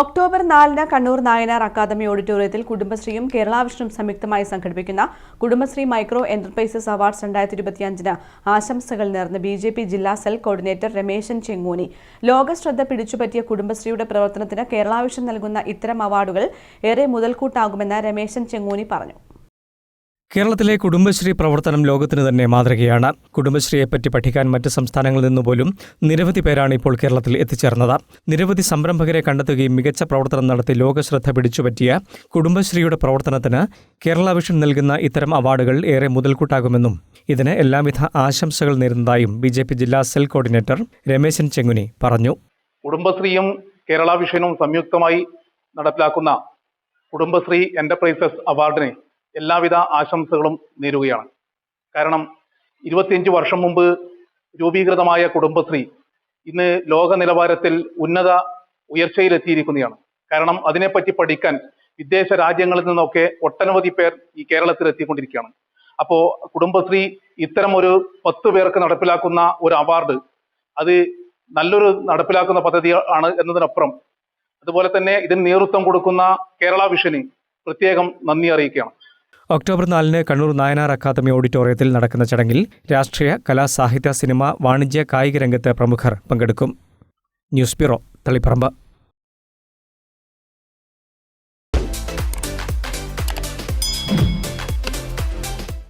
October നാലിന് Kannur Nayanar academy ഓഡിറ്റോറിയത്തിൽ കുടുംബശ്രീയും കേരള വിഷ്ണും സംയുക്തമായി സംഘടിപ്പിക്കുന്ന കുടുംബശ്രീ മൈക്രോ എന്റർപ്രൈസസ് അവാർഡ്സ് രണ്ടായിരത്തി ഇരുപത്തിയഞ്ചിന് ആശംസകൾ നേർന്ന് ബി ജെ പി ജില്ലാ സെൽ കോർഡിനേറ്റർ രമേശൻ ചെങ്ങൂനി. ലോകശ്രദ്ധ പിടിച്ചുപറ്റിയ കുടുംബശ്രീയുടെ പ്രവർത്തനത്തിന് കേരളാവിഷ്ണം നൽകുന്ന ഇത്തരം അവാർഡുകൾ ഏറെ മുതൽക്കൂട്ടാകുമെന്ന് രമേശൻ ചെങ്ങൂനി പറഞ്ഞു. കേരളത്തിലെ കുടുംബശ്രീ പ്രവർത്തനം ലോകത്തിന് തന്നെ മാതൃകയാണ്. കുടുംബശ്രീയെപ്പറ്റി പഠിക്കാൻ മറ്റ് സംസ്ഥാനങ്ങളിൽ നിന്നുപോലും നിരവധി പേരാണ് ഇപ്പോൾ കേരളത്തിൽ എത്തിച്ചേർന്നത്. നിരവധി സംരംഭകരെ കണ്ടെത്തുകയും മികച്ച പ്രവർത്തനം നടത്തി ലോകശ്രദ്ധ പിടിച്ചുപറ്റിയ കുടുംബശ്രീയുടെ പ്രവർത്തനത്തിന് കേരള വിഷൻ നൽകുന്ന ഇത്തരം അവാർഡുകൾ ഏറെ മുതൽക്കൂട്ടാകുമെന്നും ഇതിന് എല്ലാവിധ ആശംസകൾ നേരുന്നതായും ബി ജെ പി ജില്ലാ സെൽ കോർഡിനേറ്റർ രമേശൻ ചെങ്ങുനി പറഞ്ഞു. കുടുംബശ്രീയും കേരള വിഷനും സംയുക്തമായി നടപ്പിലാക്കുന്ന കുടുംബശ്രീ എന്റർപ്രൈസസ് അവാർഡിന് എല്ലാവിധ ആശംസകളും നേരുകയാണ്. കാരണം ഇരുപത്തിയഞ്ച് വർഷം മുമ്പ് രൂപീകൃതമായ കുടുംബശ്രീ ഇന്ന് ലോക നിലവാരത്തിൽ ഉന്നത ഉയർച്ചയിലെത്തിയിരിക്കുന്നതാണ് കാരണം അതിനെപ്പറ്റി പഠിക്കാൻ വിദേശ രാജ്യങ്ങളിൽ നിന്നൊക്കെ ഒട്ടനവധി പേർ ഈ കേരളത്തിൽ എത്തിക്കൊണ്ടിരിക്കുകയാണ്. അപ്പോൾ കുടുംബശ്രീ ഇത്തരം ഒരു പത്ത് പേർക്ക് നടപ്പിലാക്കുന്ന ഒരു അവാർഡ് അത് നല്ലൊരു നടപ്പിലാക്കുന്ന പദ്ധതി ആണ് എന്നതിനപ്പുറം അതുപോലെ തന്നെ ഇതിന് നേതൃത്വം കൊടുക്കുന്ന കേരള വിഷന് പ്രത്യേകം നന്ദി അറിയിക്കുകയാണ്. ഒക്ടോബർ നാലിന് കണ്ണൂർ നായനാർ അക്കാദമി ഓഡിറ്റോറിയത്തിൽ നടക്കുന്ന ചടങ്ങിൽ രാഷ്ട്രീയ കലാ സാഹിത്യ സിനിമ വാണിജ്യ കായിക രംഗത്തെ പ്രമുഖർ പങ്കെടുക്കും. News bureau Taliparamba.